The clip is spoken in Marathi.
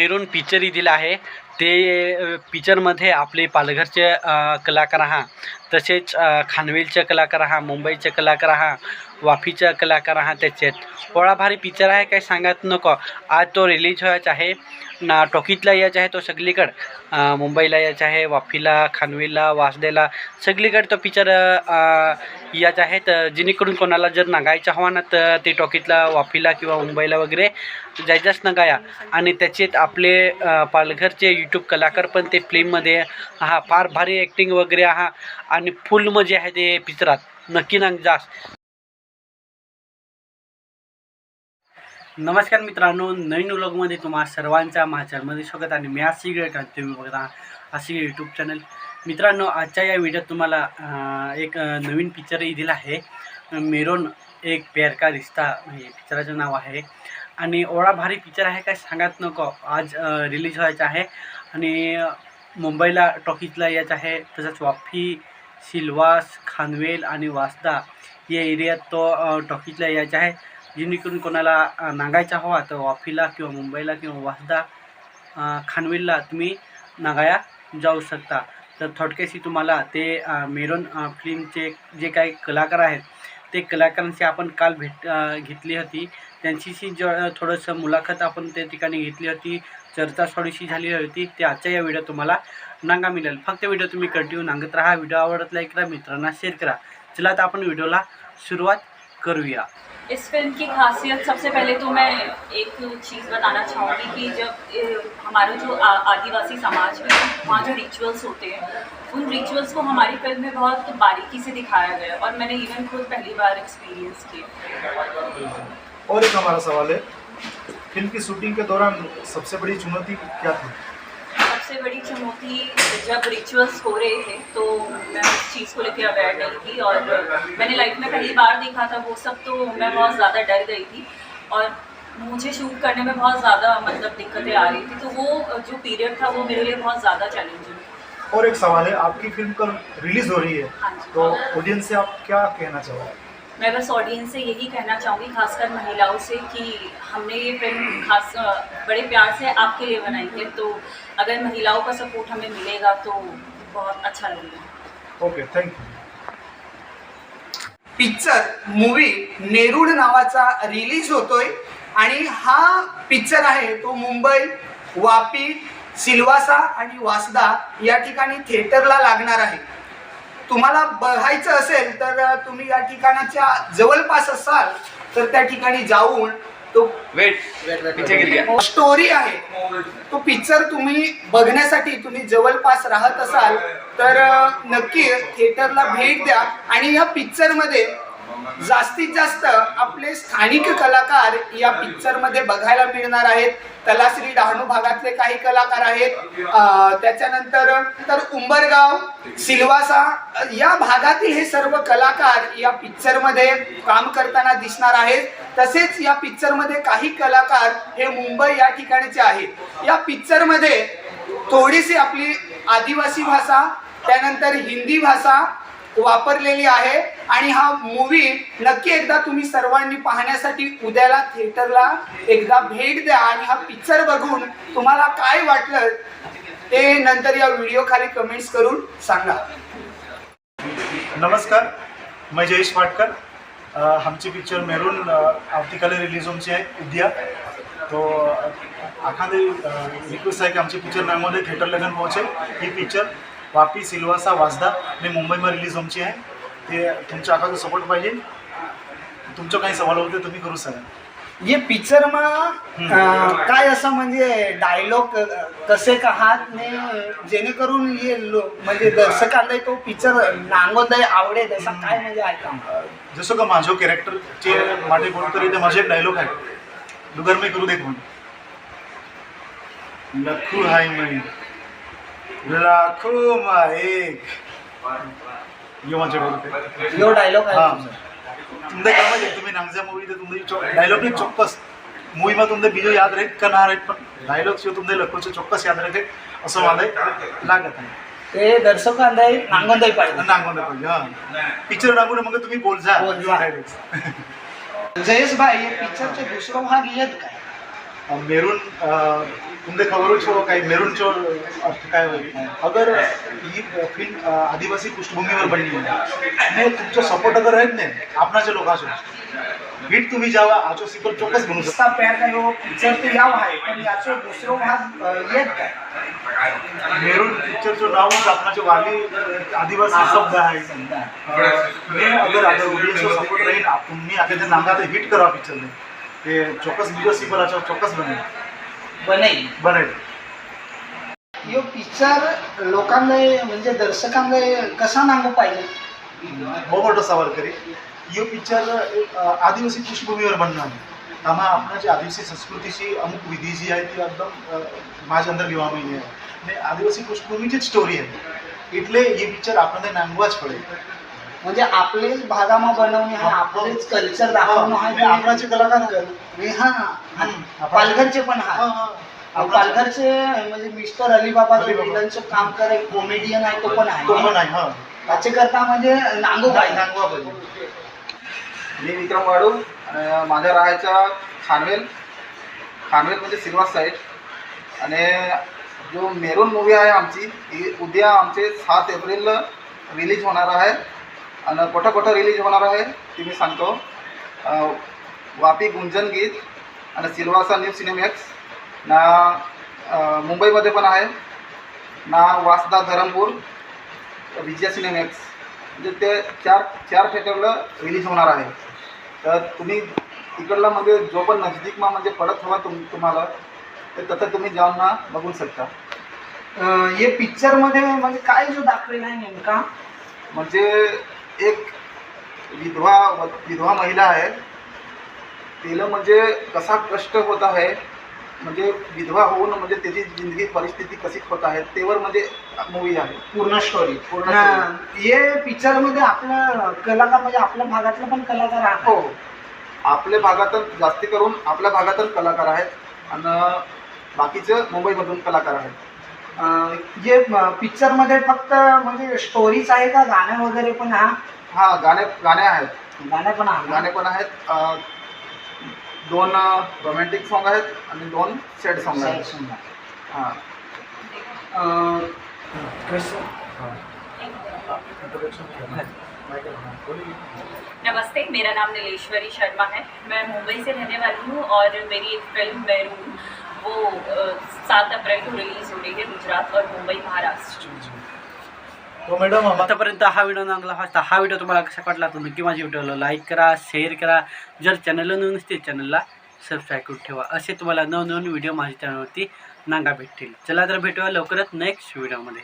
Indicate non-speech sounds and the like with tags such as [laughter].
मेरून पिक्चर दिला आहे. ते पिचरमध्ये आपले पालघरचे कलाकार हा तसेच खानवेलचे कलाकार हा मुंबईचे कलाकार हा वाफीचे कलाकार हा त्याच्यात थोडा भारी पिक्चर आहे काही सांगत नको. आज तो रिलीज व्हायचा आहे ना टॉकीतला यायचा आहे तो सगळीकडं. मुंबईला यायचा आहे वाफीला खानवेलला वासदेला सगळीकड तो पिक्चर यायचा आहे. तर जेणेकरून कोणाला जर नागायचा हवा ना तर ते टॉकीतला वाफीला किंवा मुंबईला वगैरे जायचाच नगाया. आणि त्याच्यात आपले पालघरचे पालघरचे यूट्यूब कलाकार पण ते फिल्ममध्ये हा फार भारी ॲक्टिंग वगैरे हा. आणि फुल मजे आहे ते पिक्चरात. नक्की ना जास नमस्कार मित्रांनो नवीन व्लॉगमध्ये तुम्हा सर्वांच्या माझ्यामध्ये स्वागत आणि मी आज सिगरेट आणि तुम्ही बघत आहात असे यूट्यूब चॅनल मित्रांनो आजच्या या व्हिडिओत तुम्हाला एक नवीन पिक्चर दिला आहे. मेरोन एक प्यार का रिश्ता. हे पिक्चराचं नाव आहे. आणि एवढा भारी पिक्चर आहे काय सांगत नको. आज रिलीज व्हायचा आहे. आणि मुंबईला टॉकीजला यायचं आहे. तसंच वाफी सिल्वास खानवेल आणि वासदा या एरियात तो टॉकीजला यायचा आहे. जेणेकरून कोणाला नागायचा हवा तर वाफीला किंवा मुंबईला किंवा वासदा खानवेलला तुम्ही नागाया जाऊ शकता. तर थोडक्याशी तुम्हाला ते मेरोन फिल्मचे जे काही कलाकार आहेत ते कलाकारांशी आपण काल भेट घेतली होती. त्यांच्याशी ज थोडंसं मुलाखत आपण त्या ठिकाणी घेतली होती. चर्चा थोडीशी झाली होती. ते आजच्या या व्हिडिओ तुम्हाला नांगा मिळेल. फक्त व्हिडिओ तुम्ही कंटिन्यू नांगत राहा. व्हिडिओ आवडत लाईक करा. मित्रांना शेअर करा. चला तर आपण व्हिडिओला सुरुवात करूया. इस फिल्म की खासियत सबसे पहले तो मैं एक चीज़ बताना चाहूँगी कि जब हमारा जो आदिवासी समाज में वहाँ जो रिचुअल्स होते हैं उन रिचुअल्स को हमारी फ़िल्म में बहुत बारीकी से दिखाया गया और मैंने इवन खुद पहली बार एक्सपीरियंस किया। और एक हमारा सवाल है फ़िल्म की शूटिंग के दौरान सबसे बड़ी चुनौती क्या थी? सबसे बड़ी चुनौती जब रिचुअल्स हो रहे थे तो मैं उस चीज़ को लेकर अवेयर नहीं थी और मैंने लाइफ में पहली बार देखा था वो सब तो मैं बहुत ज़्यादा डर गई थी और मुझे शूट करने में बहुत ज़्यादा मतलब दिक्कतें आ रही थी। तो वो जो पीरियड था वो मेरे लिए बहुत ज़्यादा चैलेंजिंग था। और एक सवाल है आपकी फिल्म कल रिलीज हो रही है। तो ऑडियंस से आप क्या कहना चाहोगे? मैं बस ऑडियंस से यही कहना चाहूँगी खासकर महिलाओं से कि हमने ये फिल्म खास बड़े प्यार से आपके लिए बनाई है। तो अगर महिलाओं का सपोर्ट हमें मिलेगा तो बहुत अच्छा लगेगा। Okay thank you picture movie नेरुड नावाचा रिलीज होतोय. आणि हा पिक्चर आहे तो मुंबई वापी सिल्वासा आणि वासदा या ठिकाणी थिएटरला लागणार आहे. तुम्हाला बघायचं असेल तर तुम्ही या ठिकाणाच्या जवळपास असाल तर त्या ठिकाणी जाऊन तो स्टोरी आहे? तो पिक्चर तुम्ही बघण्यासाठी तुम्ही जवळपास राहत असाल तर नक्की थिएटरला भेट द्या. आणि या पिक्चरमध्ये जास्तीत जास्त आपले स्थानिक कलाकार या पिक्चरमध्ये बघायला मिळणार आहेत. तलाश्री डहाणू भागातले काही कलाकार आहेत. त्याच्यानंतर तर उंबरगाव सिल्वासा या भागातील हे सर्व कलाकार या पिक्चरमध्ये काम करताना दिसणार आहेत. तसेच या पिक्चरमध्ये काही कलाकार हे मुंबई या ठिकाणीचे आहेत. या पिक्चरमध्ये थोडीशी आपली आदिवासी भाषा त्यानंतर हिंदी भाषा वापरलेली आहे. आणि हा मूवी नक्की एकदा तुम्ही सर्वांनी पाहण्यासाठी उद्याला थिएटरला एकदा भेट द्या आणि हा पिक्चर बघून तुम्हाला काय वाटलं ते नंतर या व्हिडिओ खाली कमेंट्स करून सांगा. नमस्कार. मी जयेश वाटकर आमची पिक्चर मेरून अ, आवतीकाली रिलीज होमची आहे उद्या. तो एखादी रिक्वेस्ट आहे की आमची पिक्चर नागमध्ये थिएटर लगन पोहोचेल. ही पिक्चर वापी सिल्वासा वासदा आणि मुंबईमध्ये रिलीज होमची आहे. ते तुमच्या आकाचा सपोर्ट पाहिजे. तुमचं काही सवाल होते तुम्ही करू सका ये पिक्चर मा काय असं म्हणजे डायलॉग कसे का हात ने जेणेकरून ये म्हणजे दर्शकांना तो पिक्चर नांगोदय आवडेल असं काय म्हणजे ऐका जसं का माझ्या कॅरेक्टरचे माटे कोणतरी ते माझे एक डायलॉग आहे. डुगर मी करू देत म्हणून लखू हाय मी लाखो मा एक यो माझे बोलते यो डायलॉग હા आहे तुमचा. તમને ખબર છે તમે નાંગજા મૂવી તો તમને ડાયલોગ ની ચોક્કસ મૂવીમાં તમને બીજો યાદ રહે કે ના રહે પણ ડાયલોગ છે તમને લખો છે ચોક્કસ યાદ રહે असं मला लागत आहे ते दर्शकांना नांगोदय पाहिजे नांगवलं पाहिजे हा पिक्चर नांगून मग तुम्ही बोलजा बोलजा. [laughs] डायलॉग्स जयेश भाई ये पिक्चरचे दुसरं भाग येत काय मेरून अ, तुमने खबरों छो काही मेरून छो अर्थ काय होईल अगर ही फिल्म आदिवासी पृष्ठभूमीवर बनली ने तुमचो सपोर्ट अगर आहेत ने आपणाच्या लोकांचो हिट तुम्ही जेव्हा आजो सिक्वल चोक्कस बनवू शकता. प्यार पिक्चर तो याव आहे पण याचो दुसरो भाग येत काय मेरून पिक्चरचं नावच आपणाचे वाली आदिवासी शब्द आहे. मैं अगर अगर ऑडियन्स को सपोर्ट रही आप तुम्ही आता ते नांगा ते हिट करा पिक्चरने ते चोक्कस बिजो सिक्वल आचा चोक्कस बनेल बनेल. बनेल. यो पिक्चर लोकांना म्हणजे दर्शकांना कसा नांगू पाहिजे? हो, मोबट सावरकरी. यो पिक्चर आदिवासी पृष्ठभूमीवर बनणार त्यामुळे आपण जी आदिवासी संस्कृतीची अमुक विधी जी आहे ती एकदम माझ्या अंदर लिवामेली आहे. आणि आदिवासी पृष्ठभूमीचीच स्टोरी आहे. इटले हे पिक्चर आपण नांगवाच पडेल. म्हणजे आपलेच भागामा बनवणे हा. आपलेच कल्चर दाखवणं हा आणि आपणाचे कलाकार कर हे हा. हा. पालघरचे पण हा. आपणाचे पालघरचे म्हणजे मिस्टर अलीबाबा. विलनचं काम करे कॉमेडियन आहे तो पण तो पण आहे आहे हा. त्याचे करता म्हणजे नांगू पाहिजे नांगवा पाहिजे मी विक्रम वाडू आणि माझ्या राहायच्या खानवेल. खानवेल म्हणजे सिल्वास साईड आणि जो मेरून मूवी आहे आमची ती उद्या आमचे सात एप्रिल रिलीज होणार आहे. आणि कुठं कुठं रिलीज होणार आहे ती मी सांगतो. वापी गुंजन गीत आणि सिल्वासा न्यू सिनेमॅक्स. ना मुंबईमध्ये पण आहे. ना वासदा धरमपूर विजय सिनेमॅक्स. म्हणजे ते चार चार थिएटरला रिलीज होणार आहे. तर तुम्ही तिकडला म्हणजे जो पण नजदीकमा म्हणजे पडत हवा तुम तुम्हाला तर तसं तुम्ही जाऊन ना बघू शकता. हे पिक्चरमध्ये म्हणजे काय जो दाखवेल आहे नेमका? म्हणजे एक विधवा विधवा महिला आहे. तिला म्हणजे कसा कष्ट होत आहे म्हणजे विधवा होऊन म्हणजे त्याची जिंदगी परिस्थिती कशी होत आहे तेवर म्हणजे मूवी आहे. पूर्ण स्टोरी पूर्ण हे पिक्चरमध्ये आपलं कलाकार म्हणजे आपल्या भागातलं पण कलाकार आहे. हो. आपल्या भागातून जास्ती करून आपल्या भागातून कलाकार आहेत. आणि बाकीचे मुंबईमधून कलाकार आहेत. अं, हे पिक्चर मध्ये फक्त म्हणजे स्टोरीच आहे का? गाणं वगैरे पण हा हा गाणे गाणे आहेत. गाणं पण आहे गाणे पण आहेत. दोन रोमॅन्टिक सॉन्ग आहेत आणि दोन सॅड सॉन्ग आहेत. हाँ. अं, नमस्ते मेरा नाम नीलेश्वरी शर्मा है। मैं मुंबई से रहने वाली हूँ और मेरी एक फ़िल्म मैरून वो सात अप्रैल को रिलीज़ हो रही है गुजरात और मुंबई महाराष्ट्र। तो मॅडम आतापर्यंत हा व्हिडिओ चांगला वाटता हा व्हिडिओ तुम्हाला कसा वाटला तर नक्की माझ्या व्हिडिओला लाईक करा शेअर करा. जर चॅनलला नवीन नसते चॅनलला सबस्क्राईब करून ठेवा. असे तुम्हाला नवनवीन व्हिडिओ माझ्या चॅनलवरती नांगा भेटतील. चला तर भेटूया लवकरच नेक्स्ट व्हिडिओमध्ये